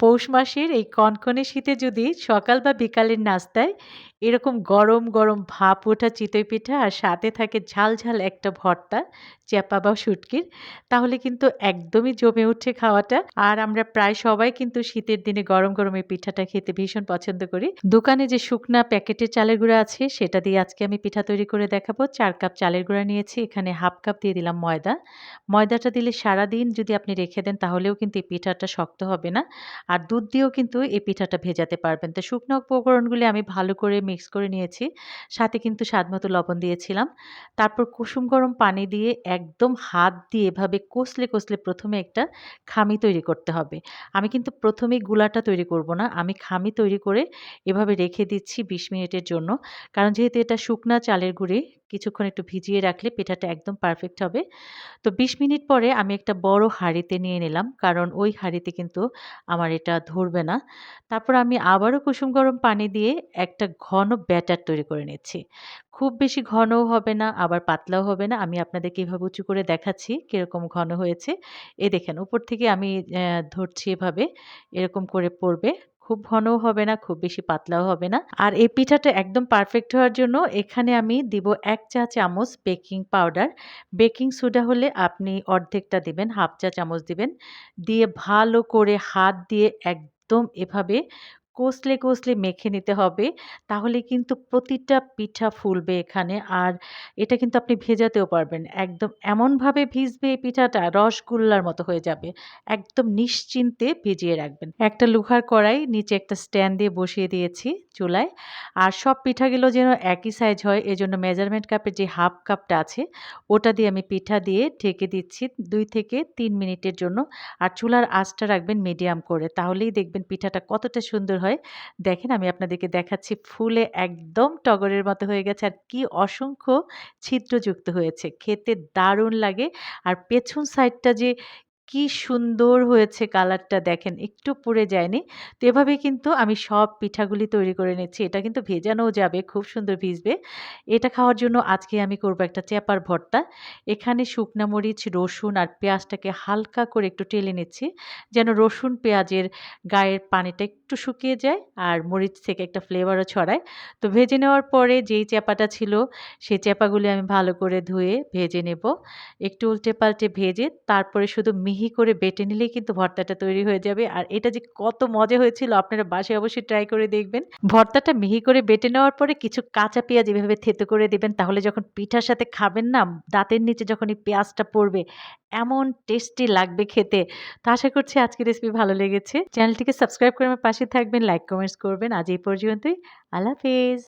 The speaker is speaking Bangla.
পৌষ মাসের এই কনকনে শীতে যদি সকাল বা বিকালের নাস্তায় এরকম গরম, গরম ভাপ ওঠা চিতই পিঠা আর সাথে থাকে ঝাল, ঝাল একটা ভর্তা, চ্যাপা বা শুটকির, তাহলে কিন্তু একদমই জমে উঠছে খাওয়াটা। আর আমরা প্রায় সবাই কিন্তু শীতের দিনে গরম, গরম এই পিঠাটা খেতে ভীষণ পছন্দ করি। দোকানে যে শুকনা প্যাকেটের চালের গুঁড়া আছে সেটা দিয়ে আজকে আমি পিঠা তৈরি করে দেখাবো। চার কাপ চালের গুঁড়া নিয়েছি। এখানে হাফ কাপ দিয়ে দিলাম ময়দা। ময়দাটা দিলে সারাদিন যদি আপনি রেখে দেন তাহলেও কিন্তু এই পিঠাটা শক্ত হবে না। আর দুধ দিয়েও কিন্তু এই পিঠাটা ভেজাতে পারবেন। তো শুকনো উপকরণগুলি আমি ভালো করে মিক্স করে নিয়েছি। সাথে কিন্তু স্বাদমতো লবণ দিয়েছিলাম। তারপর কুসুম গরম পানি দিয়ে একদম হাত দিয়ে এভাবে কষলে, কষলে ১ম এ একটা খামি তৈরি করতে হবে। আমি কিন্তু প্রথমে গুলাটা তৈরি করব না। আমি খামি তৈরি করে এভাবে রেখে দিচ্ছি ২০ মিনিটের জন্য। কারণ যেহেতু এটা শুকনা চালের গুঁড়ি, কিছুক্ষণ একটু ভিজিয়ে রাখলে পিঠাটা একদম পারফেক্ট হবে। তো ২০ মিনিট পরে আমি একটা বড় হাঁড়িতে নিয়ে নিলাম। কারণ ওই হাঁড়িতে কিন্তু আমার এটা ধরবে না। তারপর আমি আবারও কুসুম গরম পানি দিয়ে একটা ঘন ব্যাটার তৈরি করে নিচ্ছি। খুব বেশি ঘনও হবে না, আবার পাতলাও হবে না। আমি আপনাদেরকে এভাবে উঁচু করে দেখাচ্ছি কীরকম ঘন হয়েছে। এ দেখেন উপর থেকে আমি ধরছি এভাবে, এরকম করে পড়বে। খুব ঘনও হবে না, খুব বেশি পাতলাও হবে না। আর এই পিঠাটা একদম পারফেক্ট হওয়ার জন্য এখানে আমি দিব এক চা চামচ বেকিং পাউডার। বেকিং সোডা হলে আপনি অর্ধেকটা দিবেন, হাফ চা চামচ দিবেন। দিয়ে ভালো করে হাত দিয়ে একদম এভাবে কষলে, কষলে মেখে নিতে হবে। তাহলে কিন্তু প্রতিটা পিঠা ফুলবে এখানে। আর এটা কিন্তু আপনি ভেজাতেও পারবেন। একদম এমনভাবে ভিজবে এই পিঠাটা রসগোল্লার মতো হয়ে যাবে। একদম নিশ্চিন্তে ভিজিয়ে রাখবেন। একটা লোহার কড়াই নিচে একটা স্ট্যান্ড দিয়ে বসিয়ে দিয়েছি চুলায়। আর সব পিঠাগুলো যেন একই সাইজ হয় এজন্য মেজারমেন্ট কাপের যে হাফ কাপটা আছে ওটা দিয়ে আমি পিঠা দিয়ে ঢেকে দিচ্ছি দুই থেকে তিন মিনিটের জন্য। আর চুলার আঁচটা রাখবেন মিডিয়াম করে। তাহলেই দেখবেন পিঠাটা কতটা সুন্দর হয়। দেখেন আমি আপনাদেরকে দেখাচ্ছি, ফুলে একদম টগরের মতো হয়ে গেছে আর কি অসংখ্য ছিদ্রযুক্ত হয়েছে। খেতে দারুণ লাগে। আর পেছন সাইডটা যে কি সুন্দর হয়েছে কালারটা দেখেন একটু পুড়ে যায়নি। তো এভাবেই কিন্তু আমি সব পিঠাগুলি তৈরি করে নিচ্ছি। এটা কিন্তু ভেজানো যাবে, খুব সুন্দর ভিজবে। এটা খাওয়ার জন্য আজকে আমি করব একটা চেপার ভর্তা। এখানে শুকনা মরিচ, রসুন আর পেঁয়াজটাকে হালকা করে একটু টেলে নিচ্ছি। যেন রসুন, পেঁয়াজের গায়ের পানিটা একটু শুকিয়ে যায় আর মরিচ থেকে একটা ফ্লেভারও ছড়ায়। তো ভেজে নেওয়ার পরে যেই চ্যাপাটা ছিল সেই চেপাগুলি আমি ভালো করে ধুয়ে ভেজে নেব। একটু উল্টে পাল্টে ভেজে তারপরে শুধু মিহি করে বেটে নিলেই কিন্তু ভর্তাটা তৈরি হয়ে যাবে। আর এটা যে কত মজা হয়েছিল আপনারা বাসায় অবশ্যই ট্রাই করে দেখবেন। ভর্তাটা মিহি করে বেটে নেওয়ার পরে কিছু কাঁচা পেঁয়াজ এভাবে থেতো করে দেবেন তাহলে যখন পিঠার সাথে খাবেন না দাঁতের নিচে যখন এই পেঁয়াজটা পড়বে এমন টেস্টি লাগবে খেতে। তো আশা করছি আজকের রেসিপি ভালো লেগেছে। চ্যানেলটিকে সাবস্ক্রাইব করে আমার পাশে থাকবেন, লাইক কমেন্টস করবেন। আজ এই পর্যন্তই। আল্লাহ হাফেজ।